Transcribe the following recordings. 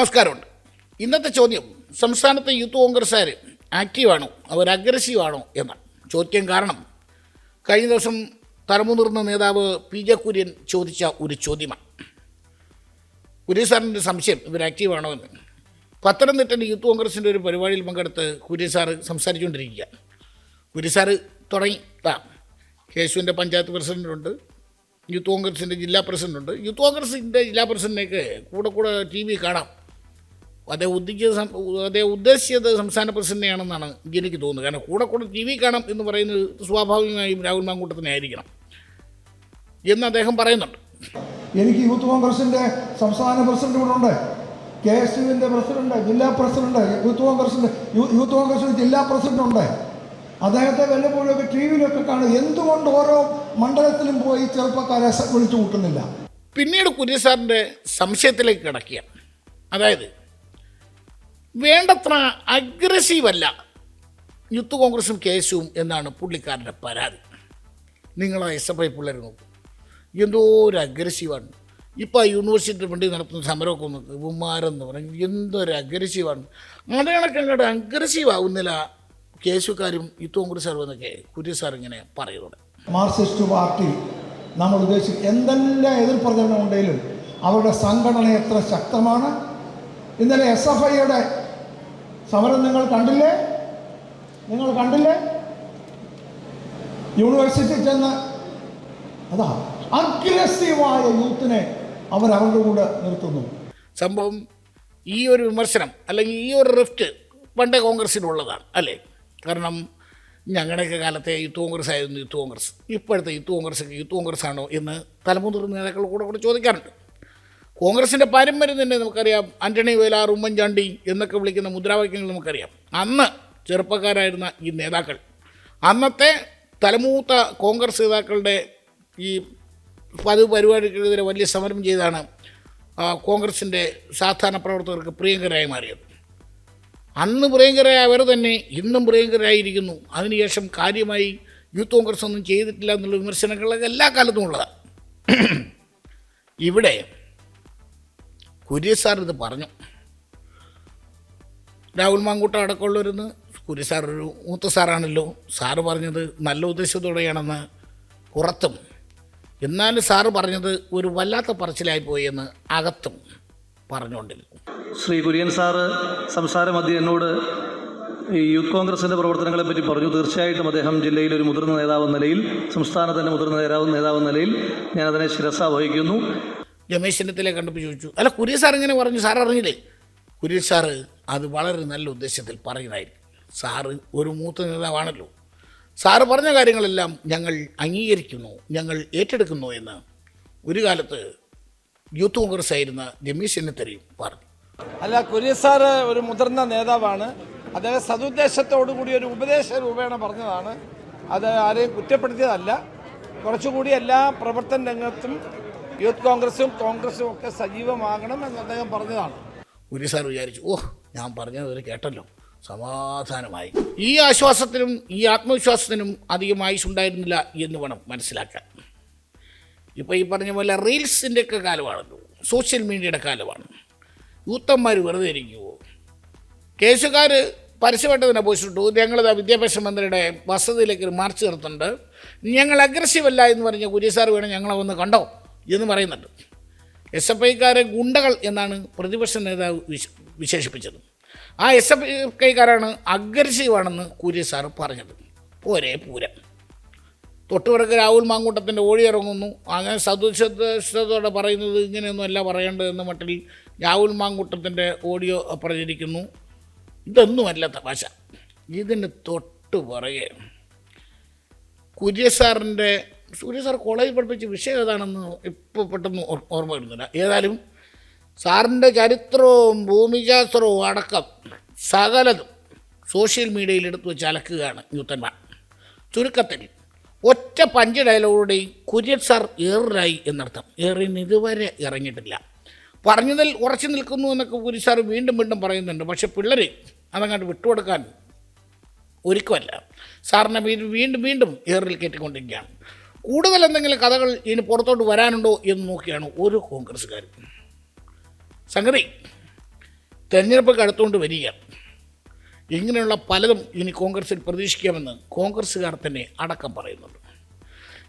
നമസ്കാരമുണ്ട്. ഇന്നത്തെ ചോദ്യം സംസ്ഥാനത്തെ യൂത്ത് കോൺഗ്രസ്സുകാർ ആക്റ്റീവാണോ? അവർ അഗ്രസീവാണോ എന്നാണ് ചോദ്യം കാരണം കഴിഞ്ഞ ദിവസം തലമുതിർന്ന നേതാവ് പി ജെ കുര്യൻ ചോദിച്ച ഒരു ചോദ്യമാണ്. കുര്യൻ സാറിന്റെ സംശയം ഇവർ ആക്റ്റീവാണോ എന്ന്. പത്തനംതിട്ടയിൽ യൂത്ത് കോൺഗ്രസിന്റെ ഒരു പരിപാടിയിൽ പങ്കെടുത്ത് കുര്യൻ സാറ് സംസാരിച്ചുകൊണ്ടിരിക്കുക. കുര്യൻ സാറ് തുടങ്ങി. താ കേശുവിന്റെ പഞ്ചായത്ത് പ്രസിഡന്റുണ്ട് യൂത്ത് കോൺഗ്രസിന്റെ ജില്ലാ പ്രസിഡന്റുണ്ട്. യൂത്ത് കോൺഗ്രസിന്റെ ജില്ലാ പ്രസിഡന്റിനേക്ക് കൂടെ കൂടെ ടി വി കാണാം. അദ്ദേഹം ഉദ്ദേശിച്ചത് സം- അദ്ദേഹം ഉദ്ദേശിച്ചത് സംസ്ഥാന പ്രസിഡന്റിനെയാണെന്നാണ് എനിക്ക് തോന്നുന്നത്. കാരണം കൂടെ കൂടെ ടി വി കാണാം എന്ന് പറയുന്നത് സ്വാഭാവികമായും രാഹുൽ മാങ്കൂട്ടത്തിനെ ആയിരിക്കണം. എന്ന് അദ്ദേഹം പറയുന്നുണ്ട്. എനിക്ക് യൂത്ത് കോൺഗ്രസിന്റെ സംസ്ഥാന പ്രസിഡന്റ് ഇവിടെ ഉണ്ട്. കെ എസ് യുവിന്റെ പ്രസിഡന്റ് ജില്ലാ പ്രസിഡന്റ് യൂത്ത് കോൺഗ്രസിന്റെ യൂത്ത് കോൺഗ്രസിന്റെ ജില്ലാ പ്രസിഡന്റ് ഉണ്ട്. അദ്ദേഹത്തെ വല്ലപ്പോഴൊക്കെ ടി വിയിലൊക്കെ കാണും. എന്തുകൊണ്ട് ഓരോ മണ്ഡലത്തിലും പോയി ചെറുപ്പക്കാരെ വിളിച്ചു കൂട്ടുന്നില്ല പിന്നീട് കുര്യസാറിന്റെ സംശയത്തിലേക്ക് കിടക്കുക അതായത് വേണ്ടത്ര അഗ്രസീവ് അല്ല. യൂത്ത് കോൺഗ്രസും കെ എന്നാണ് പുള്ളിക്കാരന്റെ പരാതി. നിങ്ങൾ എസ് എഫ് ഐ പിള്ളേർ നോക്കും. എന്തോ ഒരു അഗ്രസീവാണ് ഇപ്പോൾ ആ യൂണിവേഴ്സിറ്റി വേണ്ടി നടത്തുന്ന സമരമൊക്കെ ഒന്ന് ഉമ്മാരെന്ന് പറഞ്ഞു എന്തൊരു അഗ്രസീവാണ് അങ്ങോട്ട് അഗ്രസീവ് ആവുന്നില്ല കേസുകാരും യൂത്ത് കോൺഗ്രസ്സുകാരും എന്നൊക്കെ കുര്യൻ സാർ ഇങ്ങനെ പറയുന്നത് മാർക്സിസ്റ്റ് പാർട്ടി നമ്മൾ ഉദ്ദേശിച്ച് എന്തെല്ലാം എതിർപ്രചരണം ഉണ്ടെങ്കിലും അവരുടെ സംഘടന എത്ര ശക്തമാണ്. ഇന്നലെ എസ് എഫ് ഐയുടെ സമരം നിങ്ങൾ കണ്ടില്ലേ? നിങ്ങൾ കണ്ടില്ലേ? യൂണിവേഴ്സിറ്റി ചെന്ന് അതാ അഗ്രസീവായ യൂത്തിനെ അവർ അവരുടെ കൂടെ നിർത്തുന്നു. സംഭവം ഈ ഒരു വിമർശനം അല്ലെങ്കിൽ ഈ ഒരു റിഫ്റ്റ് പണ്ടേ കോൺഗ്രസ്സിനുള്ളതാണ് അല്ലേ? കാരണം ഞങ്ങളുടെയൊക്കെ കാലത്തെ യൂത്ത് കോൺഗ്രസ് ആയിരുന്നു യൂത്ത് കോൺഗ്രസ്. ഇപ്പോഴത്തെ യൂത്ത് കോൺഗ്രസ് യൂത്ത് കോൺഗ്രസ് ആണോ എന്ന് തലമുതിർന്ന നേതാക്കൾ കൂടെ കൂടെ ചോദിക്കാറുണ്ട്. കോൺഗ്രസിന്റെ പാരമ്പര്യം തന്നെ നമുക്കറിയാം. ആന്റണി വേലാർ ഉമ്മൻചാണ്ടി എന്നൊക്കെ വിളിക്കുന്ന മുദ്രാവാക്യങ്ങൾ നമുക്കറിയാം. അന്ന് ചെറുപ്പക്കാരായിരുന്ന ഈ നേതാക്കൾ. അന്നത്തെ തലമൂത്ത കോൺഗ്രസ് നേതാക്കളുടെ ഈ പതിവ് പരിപാടിക്കെതിരെ വലിയ സമരം ചെയ്താണ് കോൺഗ്രസിന്റെ സാധാരണ പ്രവർത്തകർക്ക് പ്രിയങ്കരായി മാറിയത്. അന്ന് പ്രിയങ്കരായ അവർ തന്നെ ഇന്നും പ്രിയങ്കരായിരിക്കുന്നു. അതിനുശേഷം കാര്യമായി യൂത്ത് കോൺഗ്രസ് ഒന്നും ചെയ്തിട്ടില്ല എന്നുള്ള വിമർശനങ്ങളൊക്കെ എല്ലാ കാലത്തും ഉള്ളതാണ് ഇവിടെ കുര്യൻ സാർ ഇത് പറഞ്ഞു. രാഹുൽ മാങ്കൂട്ട അടക്കമുള്ളവരെന്ന് കുര്യൻ സാർ ഒരു മൂത്ത സാറാണല്ലോ. സാറ് പറഞ്ഞത് നല്ല ഉദ്ദേശത്തോടെയാണെന്ന് പുറത്തും എന്നാലും സാറ് പറഞ്ഞത് ഒരു വല്ലാത്ത പറച്ചിലായി പോയെന്ന് അകത്തും പറഞ്ഞുകൊണ്ടിരുന്നു ശ്രീ കുര്യൻ സാറ് സംസാര മധ്യ എന്നോട് ഈ യൂത്ത് കോൺഗ്രസിന്റെ പ്രവർത്തനങ്ങളെ പറ്റി പറഞ്ഞു. തീർച്ചയായിട്ടും അദ്ദേഹം ജില്ലയിൽ ഒരു മുതിർന്ന നേതാവ് എന്ന നിലയിൽ സംസ്ഥാനത്തിന്റെ മുതിർന്ന നേതാവ് നേതാവ് എന്ന നിലയിൽ ഞാൻ അതിനെ ശിരസ വഹിക്കുന്നു രമേശ് ചെന്നിത്തല കണ്ടപ്പോൾ ചോദിച്ചു അല്ല കുര്യൻ സാർ ഇങ്ങനെ പറഞ്ഞു? സാർ അറിഞ്ഞില്ലേ? കുര്യൻ സാറ് അത് വളരെ നല്ല ഉദ്ദേശത്തിൽ പറയുന്നതായിരിക്കും. സാറ് ഒരു മൂത്ത നേതാവാണല്ലോ. സാറ് പറഞ്ഞ കാര്യങ്ങളെല്ലാം ഞങ്ങൾ അംഗീകരിക്കുന്നു ഞങ്ങൾ ഏറ്റെടുക്കുന്നു എന്ന്. ഒരു കാലത്ത് യൂത്ത് കോൺഗ്രസ് ആയിരുന്ന രമേശ് ചെന്നിത്തലയും പറഞ്ഞു. അല്ല കുര്യൻ സാറ് ഒരു മുതിർന്ന നേതാവാണ്. അദ്ദേഹം സതുദ്ദേശത്തോടു കൂടി ഒരു ഉപദേശ രൂപേണ പറഞ്ഞതാണ്. അത് ആരെയും കുറ്റപ്പെടുത്തിയതല്ല. കുറച്ചുകൂടി എല്ലാ പ്രവർത്തന രംഗത്തും യൂത്ത് കോൺഗ്രസും കോൺഗ്രസും ഒക്കെ സജീവമാകണം എന്ന് അദ്ദേഹം പറഞ്ഞതാണ്. ഒരു സാർ വിചാരിച്ചു ഓ ഞാൻ പറഞ്ഞത് ഒരു കേട്ടല്ലോ. സമാധാനമായി. ഈ ആശ്വാസത്തിനും ഈ ആത്മവിശ്വാസത്തിനും അധികം ആയുസുണ്ടായിരുന്നില്ല എന്ന് വേണം മനസ്സിലാക്കാൻ. ഇപ്പോൾ ഈ പറഞ്ഞ പോലെ റീൽസിന്റെയൊക്കെ കാലമാണല്ലോ. സോഷ്യൽ മീഡിയയുടെ കാലമാണ്. യൂത്തന്മാർ വെറുതെ ഇരിക്കുമോ കേസുകാർ പരസ്യമായിട്ട് തന്നെ പോയിട്ടു ഞങ്ങളിതാ വിദ്യാഭ്യാസ മന്ത്രിയുടെ വസതിയിലേക്ക് ഒരു മാർച്ച് നടത്തുന്നുണ്ട്. ഞങ്ങൾ അഗ്രസീവല്ല എന്ന് പറഞ്ഞ കുര്യസാർ വേണം ഞങ്ങളെ ഒന്ന് കണ്ടോ? എന്ന് പറയുന്നുണ്ട്. എസ് എഫ് ഐക്കാരെ ഗുണ്ടകൾ എന്നാണ് പ്രതിപക്ഷ നേതാവ് വിശ- വിശേഷിപ്പിച്ചത്. ആ എസ് എഫ് ഐക്കാരാണ് അഗ്രസീവാണെന്ന് കുര്യ സാറ് പറഞ്ഞത്. ഒരേ പൂരം. തൊട്ടുപിറക്ക് രാഹുൽ മാങ്കൂട്ടത്തിന്റെ ഓടിയിറങ്ങുന്നു അങ്ങനെ സദുശത്തോടെ പറയുന്നത് ഇങ്ങനെയൊന്നും അല്ല പറയേണ്ടത് എന്ന മട്ടിൽ രാഹുൽ മാങ്കൂട്ടത്തിന്റെ ഓഡിയോ പ്രചരിക്കുന്നു. ഇതൊന്നുമല്ല തമാശ. ഇതിന് തൊട്ട് പുറകെ കുര്യ സാറിന്റെ സൂര്യ സാർ കോളേജിൽ പഠിപ്പിച്ച വിഷയം ഏതാണെന്ന് ഇപ്പോൾ പെട്ടെന്ന് ഓർമ്മ വരുന്നില്ല. ഏതായാലും സാറിന്റെ ചരിത്രവും ഭൂമിശാസ്ത്രവും അടക്കം സകലതും സോഷ്യൽ മീഡിയയിൽ എടുത്തു വെച്ച് അലക്കുകയാണ് ന്യൂത്തന്മാർ ചുരുക്കത്തിൽ ഒറ്റ പഞ്ച് ഡയലോഗോടെ കുര്യൻ സാർ ഏറിലായി എന്നർത്ഥം. ഏറിന് ഇതുവരെ ഇറങ്ങിയിട്ടില്ല. പറഞ്ഞതിൽ ഉറച്ചു നിൽക്കുന്നു എന്നൊക്കെ കുര്യൻ സാർ വീണ്ടും വീണ്ടും പറയുന്നുണ്ട്. പക്ഷെ പിള്ളേരെ അതങ്ങോട്ട് വിട്ടുകൊടുക്കാൻ ഒരുക്കമല്ല സാറിനെ വീണ്ടും വീണ്ടും ഏറിൽ കയറ്റിക്കൊണ്ടിരിക്കുകയാണ് കൂടുതൽ എന്തെങ്കിലും കഥകൾ ഇനി പുറത്തോട്ട് വരാനുണ്ടോ എന്ന് നോക്കിയാണ് ഒരു കോൺഗ്രസ്സുകാരും സംഗതി തെരഞ്ഞെടുപ്പൊക്കെ അടുത്തുകൊണ്ട് വരിക. ഇങ്ങനെയുള്ള പലതും ഇനി കോൺഗ്രസിൽ പ്രതീക്ഷിക്കാമെന്ന് കോൺഗ്രസ്സുകാർ തന്നെ അടക്കം പറയുന്നുണ്ട്.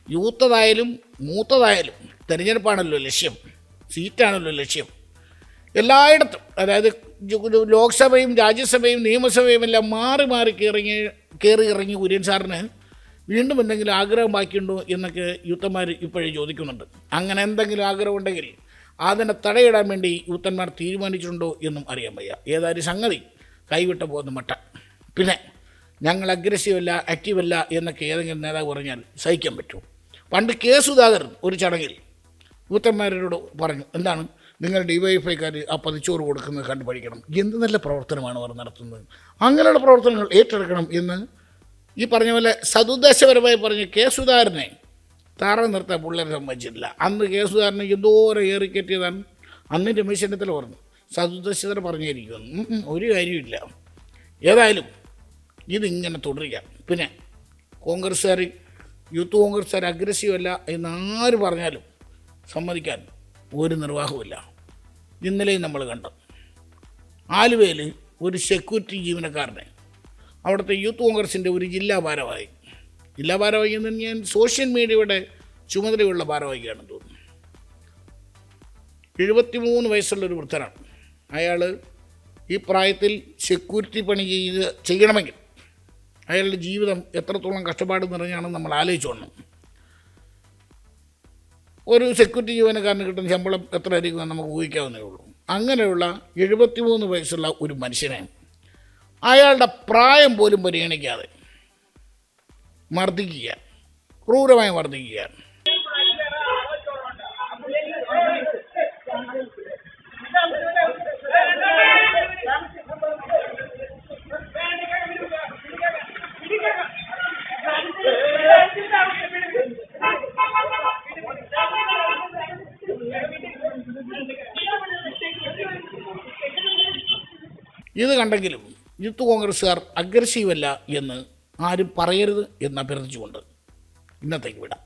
യൂത്തതായാലും മൂത്തതായാലും തെരഞ്ഞെടുപ്പാണല്ലോ ലക്ഷ്യം സീറ്റാണല്ലോ ലക്ഷ്യം. എല്ലായിടത്തും അതായത് ലോക്സഭയും രാജ്യസഭയും നിയമസഭയും എല്ലാം മാറി മാറി കയറി കയറി ഇറങ്ങി കുര്യൻ സാറിന് വീണ്ടും എന്തെങ്കിലും ആഗ്രഹം ബാക്കിയുണ്ടോ എന്നൊക്കെ യൂത്തന്മാർ ഇപ്പോഴേ ചോദിക്കുന്നുണ്ട്. അങ്ങനെ എന്തെങ്കിലും ആഗ്രഹം ഉണ്ടെങ്കിൽ അതിനെ തടയിടാൻ വേണ്ടി യൂത്തന്മാർ തീരുമാനിച്ചിട്ടുണ്ടോ എന്നും അറിയാൻ വയ്യ. ഏതായാലും സംഗതി കൈവിട്ട പോകുന്ന മട്ട. പിന്നെ ഞങ്ങൾ അഗ്രസീവ് അല്ല എന്നൊക്കെ ഏതെങ്കിലും നേതാവ് പറഞ്ഞാൽ സഹിക്കാൻ പറ്റുമോ പണ്ട് കെ സുധാകരൻ ഒരു ചടങ്ങിൽ യുദ്ധന്മാരോട് പറഞ്ഞു എന്താണ് നിങ്ങൾ ഡിവൈഎഫ്ഐക്കാർ ആ പതിച്ചോറ് കൊടുക്കുന്നത് കണ്ടുപഠിക്കണം. എന്ത് നല്ല പ്രവർത്തനമാണ് അവർ നടത്തുന്നത്. അങ്ങനെയുള്ള പ്രവർത്തനങ്ങൾ ഏറ്റെടുക്കണം എന്ന് ഈ പറഞ്ഞ പോലെ സതുദ്ദേശപരമായി പറഞ്ഞ് കെ സുധാകരനെ താറ നിർത്താൻ പിള്ളേരെ സമ്മതിച്ചിട്ടില്ല അന്ന് കെ സുധാകരനെ എന്തോരം ഏറിക്കറ്റിയതാണ് അന്ന് രമേശ് പറഞ്ഞു സതുദ്ദേശതര പറഞ്ഞിരിക്കുന്നു. ഒരു കാര്യമില്ല ഏതായാലും ഇതിങ്ങനെ തുടരുക. പിന്നെ കോൺഗ്രസ്സുകാർ യൂത്ത് കോൺഗ്രസ്സുകാർ അഗ്രസീവ് അല്ല എന്ന് ആര് പറഞ്ഞാലും സമ്മതിക്കാൻ ഒരു നിർവാഹവുമില്ല. ഇന്നലെയും നമ്മൾ കണ്ടു. ആലുവയിൽ ഒരു സെക്യൂരിറ്റി ജീവനക്കാരനെ അവിടുത്തെ യൂത്ത് കോൺഗ്രസിന്റെ ഒരു ജില്ലാ ഭാരവാഹി. ജില്ലാ ഭാരവാഹി എന്ന് ഞാൻ സോഷ്യൽ മീഡിയയുടെ ചുമതലയുള്ള ഭാരവാഹിയാണെന്ന് തോന്നുന്നു. എഴുപത്തിമൂന്ന് വയസ്സുള്ള ഒരു വൃദ്ധനാണ്. അയാൾ ഈ പ്രായത്തിൽ സെക്യൂരിറ്റി പണി ചെയ്ത് ചെയ്യണമെങ്കിൽ അയാളുടെ ജീവിതം എത്രത്തോളം കഷ്ടപ്പാട് നിറഞ്ഞാണെന്ന് നമ്മൾ ആലോചിച്ചോണം ഒരു സെക്യൂരിറ്റി ജീവനക്കാരന് കിട്ടുന്ന ശമ്പളം എത്ര ആയിരിക്കും എന്ന് നമുക്ക് ഊഹിക്കാവുന്നേ ഉള്ളൂ. അങ്ങനെയുള്ള എഴുപത്തിമൂന്ന് വയസ്സുള്ള ഒരു മനുഷ്യനെ അയാളുടെ പ്രായം പോലും പരിഗണിക്കാതെ മർദ്ദിക്കുക. ക്രൂരമായി മർദ്ദിക്കുക. ഇത് കണ്ടെങ്കിലും യൂത്ത് കോൺഗ്രസ്സുകാർ അഗ്രസീവല്ല എന്ന് ആരും പറയരുത് എന്ന് അഭ്യർത്ഥിച്ചുകൊണ്ട് ഇന്നത്തേക്ക് വിടാം.